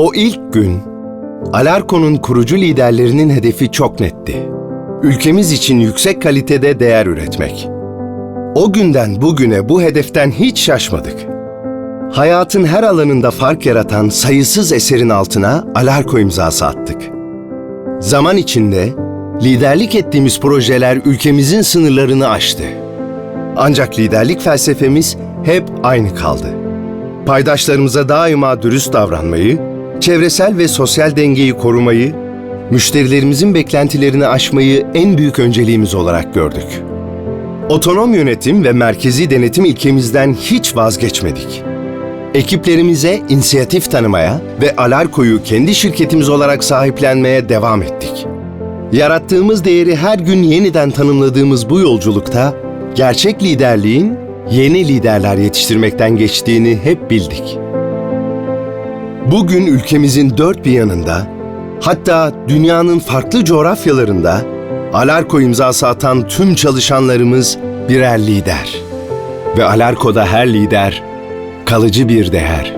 O ilk gün Alarko'nun kurucu liderlerinin hedefi çok netti. Ülkemiz için yüksek kalitede değer üretmek. O günden bugüne bu hedeften hiç şaşmadık. Hayatın her alanında fark yaratan sayısız eserin altına Alarko imzası attık. Zaman içinde liderlik ettiğimiz projeler ülkemizin sınırlarını aştı. Ancak liderlik felsefemiz hep aynı kaldı. Paydaşlarımıza daima dürüst davranmayı, çevresel ve sosyal dengeyi korumayı, müşterilerimizin beklentilerini aşmayı en büyük önceliğimiz olarak gördük. Otonom yönetim ve merkezi denetim ilkemizden hiç vazgeçmedik. Ekiplerimize inisiyatif tanımaya ve Alarko'yu kendi şirketimiz olarak sahiplenmeye devam ettik. Yarattığımız değeri her gün yeniden tanımladığımız bu yolculukta gerçek liderliğin yeni liderler yetiştirmekten geçtiğini hep bildik. Bugün ülkemizin dört bir yanında, hatta dünyanın farklı coğrafyalarında Alarko imzası atan tüm çalışanlarımız birer lider. Ve Alarko'da her lider kalıcı bir değer.